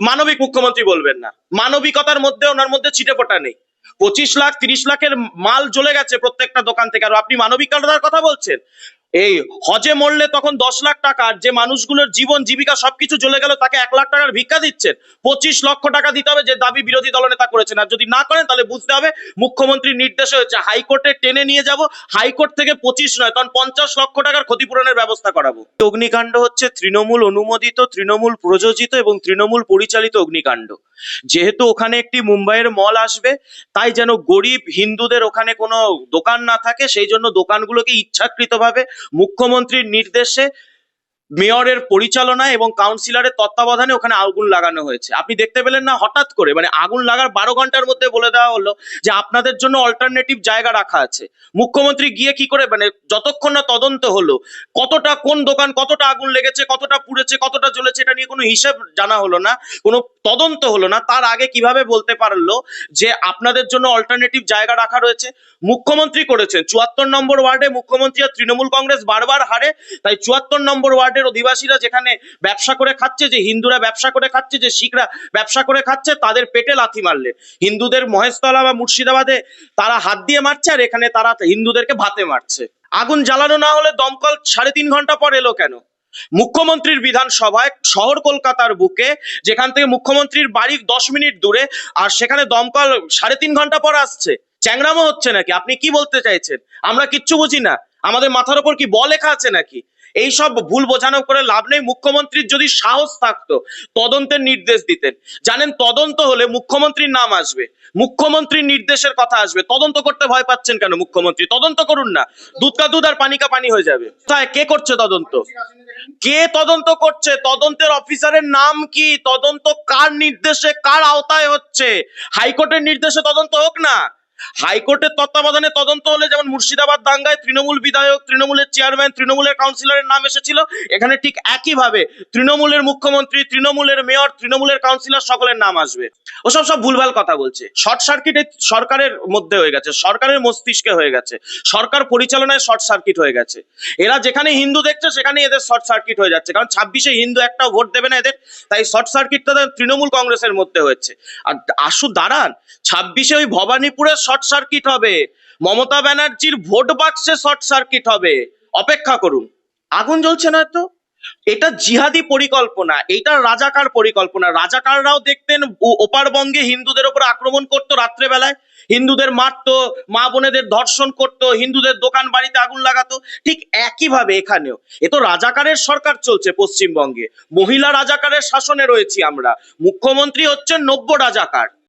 মানবিক মুখ্যমন্ত্রী বলবেন না। মানবিকতার মধ্যে ওনার মধ্যে ছিটে ফোটা নেই। পঁচিশ লাখ, তিরিশ লাখের মাল জ্বলে গেছে প্রত্যেকটা দোকান থেকে। আর আপনি মানবিকতার কথা বলছেন। এই হজে মরলে তখন দশ লাখ টাকার যে মানুষগুলোর জীবন, জীবিকা সবকিছু চলে গেল, তাকে এক লাখ টাকার ভিক্ষা দিচ্ছেন। পঁচিশ লক্ষ টাকা দিতে হবে যে দাবি বিরোধী দলনেতা করেছেন। আর যদি না করেন, তাহলে বুঝতে হবে মুখ্যমন্ত্রীর নির্দেশে হয়েছে, হাইকোর্টে টেনে নিয়ে যাব। হাইকোর্ট থেকে পঁচিশ নয়, তখন পঞ্চাশ লক্ষ টাকার ক্ষতিপূরণের ব্যবস্থা করাবো। অগ্নিকাণ্ড হচ্ছে তৃণমূল অনুমোদিত, তৃণমূল প্রযোজিত এবং তৃণমূল পরিচালিত অগ্নিকাণ্ড। যেহেতু ওখানে একটি মুম্বাইয়ের মল আসবে, তাই যেন গরিব হিন্দুদের ওখানে কোনো দোকান না থাকে, সেই জন্য দোকানগুলোকে ইচ্ছাকৃতভাবে মুখ্যমন্ত্রীর নির্দেশে মেয়রের পরিচালনায় এবং কাউন্সিলরের তত্ত্বাবধানে ওখানে আগুন লাগানো হয়েছে। আপনি দেখতে পেলেন না, হঠাৎ করে মানে আগুন লাগার বারো ঘণ্টার মধ্যে বলে দেওয়া হলো যে আপনাদের জন্য অল্টারনেটিভ জায়গা রাখা আছে। মুখ্যমন্ত্রী গিয়ে কি করে মানে যতক্ষণ না তদন্ত হলো, কতটা, কোন দোকান কতটা আগুন লেগেছে, কতটা পুড়েছে, কতটা জ্বলেছে, এটা নিয়ে কোনো হিসাব জানা হলো না, কোনো তদন্ত হলো না। তার আগে কীভাবে বলতে পারল যে আপনাদের জন্য অল্টারনেটিভ জায়গা রাখা রয়েছে? মুখ্যমন্ত্রী করেছেন চুয়াত্তর নম্বর ওয়ার্ডে মুখ্যমন্ত্রী আর তৃণমূল কংগ্রেস বারবার হারে, তাই চুয়াত্তর নম্বর ওয়ার্ডের অধিবাসীরা যেখানে ব্যবসা করে খাচ্ছে, যে হিন্দুরা ব্যবসা করে খাচ্ছে, যে শিখরা ব্যবসা করে খাচ্ছে, তাদের পেটে লাথি মারলে। হিন্দুদের মহেশতলা বা মুর্শিদাবাদে তারা হাত দিয়ে মারছে আর এখানে তারা হিন্দুদেরকে ভাতে মারছে। আগুন জ্বালানো না হলে দমকল সাড়ে তিন ঘণ্টা পর এলো কেন? মুখ্যমন্ত্রীর বিধানসভায় শহর কলকাতার বুকে, যেখান থেকে মুখ্যমন্ত্রীর বাড়ি দশ মিনিট দূরে, আর সেখানে দমকল সাড়ে তিন ঘণ্টা পর আসছে। চ্যাংরামো হচ্ছে নাকি? আপনি কি বলতে চাইছেন? আমরা কিচ্ছু বুঝি না। আমাদের মাথার ওপর কি বল লেখা আছে নাকি? এই সব ভুল বোঝানো করে লাভ নেই। মুখ্যমন্ত্রীর যদি সাহস থাকতো, তদন্তের নির্দেশ দিতেন। জানেন, তদন্ত হলে মুখ্যমন্ত্রীর নাম আসবে। মুখ্যমন্ত্রীর নির্দেশের কথা আসবে। তদন্ত করতে ভয় পাচ্ছেন কেন মুখ্যমন্ত্রী? তদন্ত করুন না। দুধ কা দুধ আর পানি কা পানি হয়ে যাবে। তাই কে করছে তদন্ত? কে তদন্ত করছে? তদন্তের অফিসারের নাম কি? তদন্ত কার নির্দেশে, কার আওতায় হচ্ছে? হাইকোর্টের নির্দেশে তদন্ত হোক না। হাইকোর্টের তত্ত্বাবধানে তদন্ত হলে যেমন মুর্শিদাবাদ দাঙ্গায় তৃণমূল বিধায়ক, তৃণমূলের চেয়ারম্যান, তৃণমূলের কাউন্সিলরের নাম এসেছিল, এখানে ঠিক একইভাবে তৃণমূলের মুখ্যমন্ত্রী, তৃণমূলের মেয়র, তৃণমূলের কাউন্সিলর সকলের নাম আসবে। ওসব সব ভুলভাল কথা বলছে। শর্ট সার্কিট সরকারের মধ্যে হয়ে গেছে, সরকারের মস্তিষ্কে হয়ে গেছে, সরকার পরিচালনায় শর্ট সার্কিট হয়ে গেছে। এরা যেখানে হিন্দু দেখছে সেখানে এদের শর্ট সার্কিট হয়ে যাচ্ছে, কারণ ছাব্বিশে হিন্দু একটা ভোট দেবে না এদের, তাই শর্ট সার্কিটটা তৃণমূল কংগ্রেসের মধ্যে হচ্ছে আর আসু দাঁড়ান, ছাব্বিশে ওই ভবানীপুরে শর্ট সার্কিট হবে। মমতা ব্যানার্জির ভোট বাক্সে শর্ট সার্কিট হবে। অপেক্ষা করুন। আগুন জ্বলছে না তো? এটা জিহাদি পরিকল্পনা এটা রাজাকার পরিকল্পনা। রাজাকাররাও দেখতেন ওপার বঙ্গে হিন্দুদের উপর আক্রমণ করতো রাত্রেবেলায়। হিন্দুদের মারতো, মা বোনেদের ধর্ষণ করতো, হিন্দুদের দোকান বাড়িতে আগুন লাগাতো। ঠিক একইভাবে এখানেও। এ তো রাজাকারের সরকার চলছে পশ্চিমবঙ্গে। মহিলা রাজাকারের শাসনে রয়েছি আমরা। মুখ্যমন্ত্রী হচ্ছেন নব্য রাজাকার।